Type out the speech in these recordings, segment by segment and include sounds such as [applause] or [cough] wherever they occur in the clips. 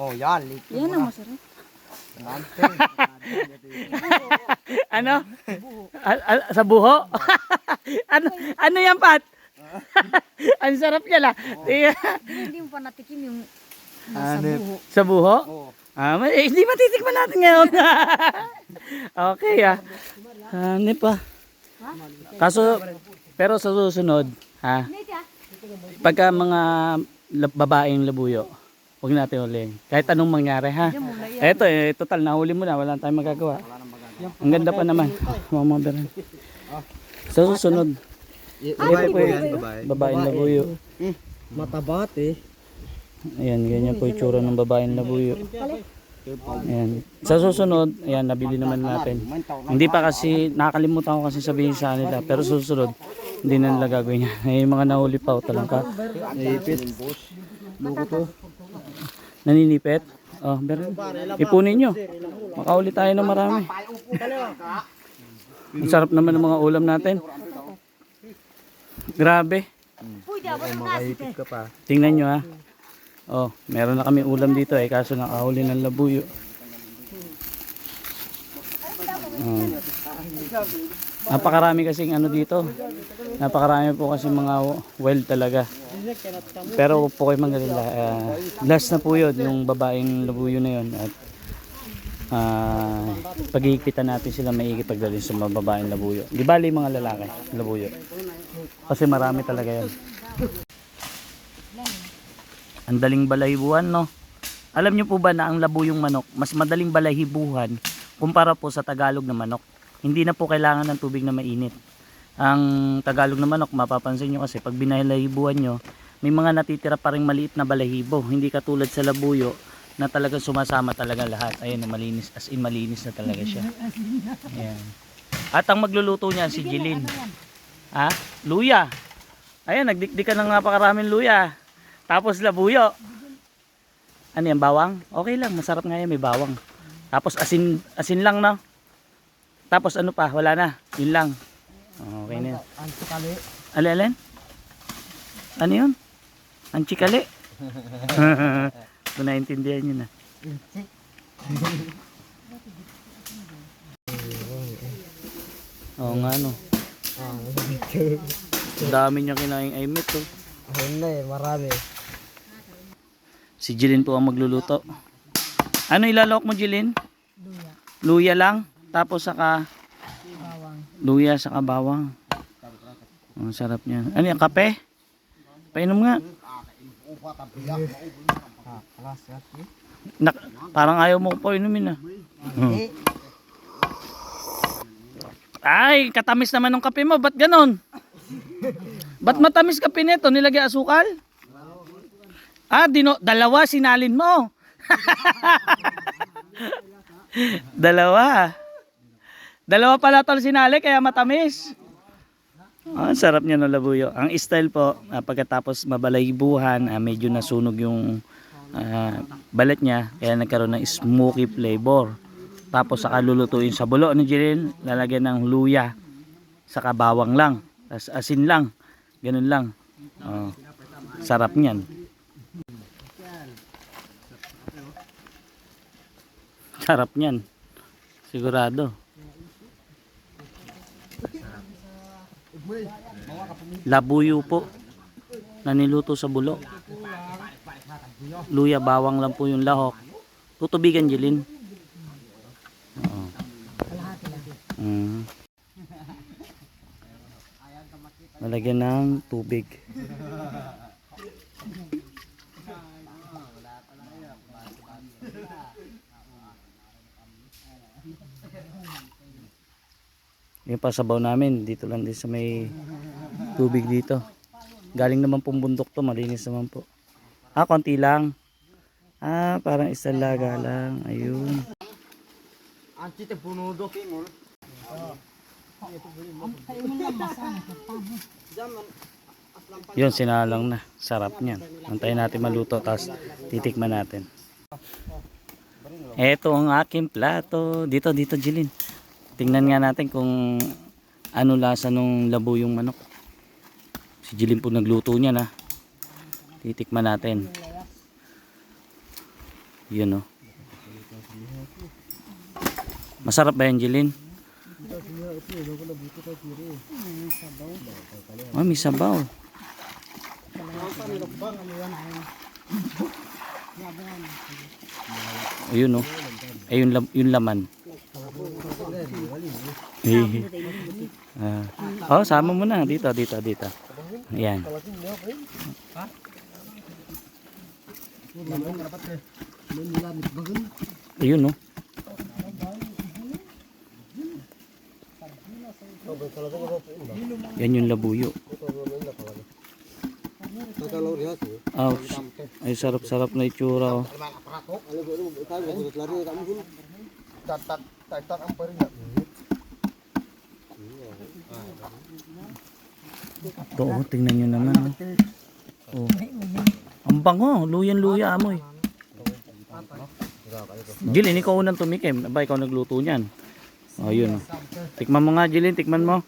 Oh, yan. Late Yan ang masarap. [laughs] Ano? Al- al- sa buho? [laughs] ano ano yan, Pat? [laughs] Ang sarap niya la. Eh, Hindi mo pa natikim yung Ano? nasa buho. sa buho? Oh. Ah, ma- eh, hindi matitikman natin ngayon. okay ah. Ano pa? Kaso, pero sa susunod, ha? Pagka mga lab- babaeng labuyo, huwag natin hulihin. Kahit anong mangyari, ha? Eto, eh, total, nahuli mo na. Wala tayong magagawa. Ang ganda pa naman. Mama Beren. Sa susunod, Babae po yan, babae. babaeng labuyo. Matabat eh. Ayan, ganyan po itsura ng babaeng labuyo. Ayan. Sa susunod, ayan, nabili naman natin. Hindi pa kasi, nakakalimutan ko kasi sabihin sa nila. Pero susunod, hindi na nila gagawin yan. [laughs] May mga nahuli pa o talangka. Naipit. Luko to. Naninipet. Oh, pero ipunin nyo. Makauli tayo ng marami. Ang sarap naman ng mga ulam natin. Grabe. Tingnan nyo ha. Oh, meron na kami ulam dito eh, kaso nakahuli ng labuyo. Oh. Napakarami kasing ano dito. Napakarami po kasi mga well talaga. Pero po kayo mangalala. Ah, last na po yun, yung babaeng labuyo na yun. At ah, pagigpitan natin sila maigi pagdating sa mga babaeng labuyo. Di bali mga lalaki, labuyo. Kasi marami talaga yan. Ang daling balahibuhan, no? Alam niyo po ba na ang labuyong manok, mas madaling balahibuhan kumpara po sa Tagalog na manok. Hindi na po kailangan ng tubig na mainit. Ang Tagalog na manok, mapapansin nyo kasi pag binalahibuhan nyo, may mga natitira pa rin maliit na balahibo. Hindi katulad sa labuyo na talagang sumasama talaga lahat. Ayun, malinis, as in malinis na talaga siya. Ayan. At ang magluluto niya si Jilin. Ha? Luya. Ayan, nagdikdikan ng napakaraming luya. Tapos labuyo. Ano yan, bawang? Okay lang, masarap nga yan, may bawang. Tapos asin, asin lang, no? Tapos ano pa, wala na. Yun lang. Okay na yan. Ang sakali. Alin, alin? Ano yun? Ang chikali. Kung naintindihan nyo na. Oo nga, no. Ang dami niya kinaing ay meat, oh. ayun na eh, marami. Si Jilin po ang magluluto. Ano ilalawak mo, Jilin? Luya. Luya lang? Tapos saka? Luya saka bawang. Ang sarap niyan. Ano yan, kape? Painom nga. Nak parang ayaw mo po inumin ah. Hmm. Ay, katamis naman ng kape mo. Ba't ganon? Ba't matamis kape nito? Nilagay asukal? Ah, dino, dalawa sinalin mo. [laughs] dalawa. Dalawa pala tol sinali kaya matamis. Ah, ang sarap niya no labuyo. Ang style po, ah, pagkatapos mabalaybuhan, ah, medyo nasunog yung ah, balat niya, kaya nagkaroon ng smoky flavor. Tapos saka lulutuin sa bulo ni Jiren, lalagyan ng luya, saka bawang lang, tas asin lang, ganun lang. Oh, sarap niyan. Sarap niyan. Sigurado. Labuyo po na niluto sa bulo. Luya bawang lang po yung lahok. Tutubigan Jilin. Oo. Mm. Lalagyan ng tubig. Yung pasabaw namin, dito lang din sa may tubig dito. Galing naman pong bundok to, malinis naman po. Ah, konti lang. Ah, parang istalaga lang. Ayun. Ang chite puno do. Yun, sinalang na. Sarap niyan. Antayin natin maluto, tapos titikman natin. Ito ang aking plato. Dito, dito, Jilin. Tingnan nga natin kung ano lasa nung labo yung manok. Si Jilin po nagluto niya na. Titikman natin. Yun oh. Masarap ba yan, Jeline? Ah, may sabaw. Ayun oh. Ayun yung laman. Ah. Oh, sama mo na dito, dito, dito. Ayan. Ayun oh. Yan yung labuyo. Ouch. Ay sarap-sarap na itsura oh. Ito oh, tingnan nyo naman oh. oh. Ang bango, luyan-luya amoy. Jilin, ikaw unang tumikim. Aba, ikaw nagluto niyan. Oh, yun. oh. Tikman mo nga, Jilin. Tikman mo.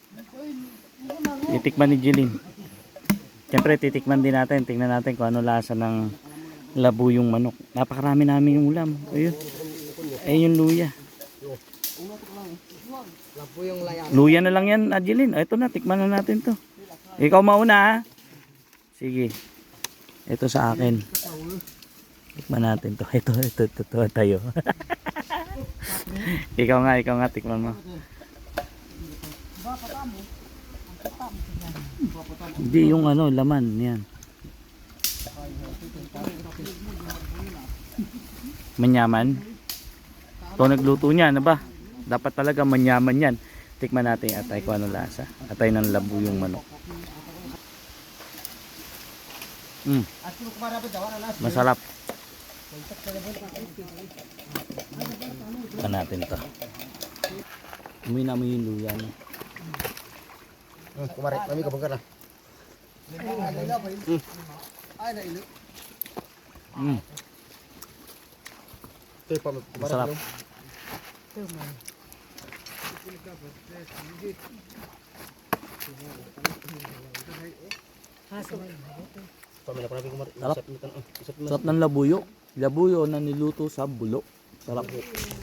Itikman ni Jilin. Siyempre, titikman din natin. Tingnan natin kung ano lasa ng labo yung manok. Napakarami namin yung ulam. Ayun. Ayun yung luya. Luya na lang yan, Adeline. Ito na, tikman na natin to. Ikaw mauna. Sige. Ito sa akin. Tikman natin to. [laughs] Ito, ito, ito, ito tayo. [laughs] ikaw nga, ikaw nga, tikman mo. Hindi yung ano, laman, yan. Manyaman. Ito nagluto niya, ano ba? Dapat talaga manyaman yan. Tikman natin yung atay kung ano lasa. Atay ng labo yung manok. Mm. Masarap. Tikman natin to. Umuwi namin yung luyan. Kumarik, kami kabangka na. Mm. Ito pa, Masarap. Pamila ko na kumarik. Sarap. Sarap ng labuyo. Labuyo na niluto sa bulo. Sarap.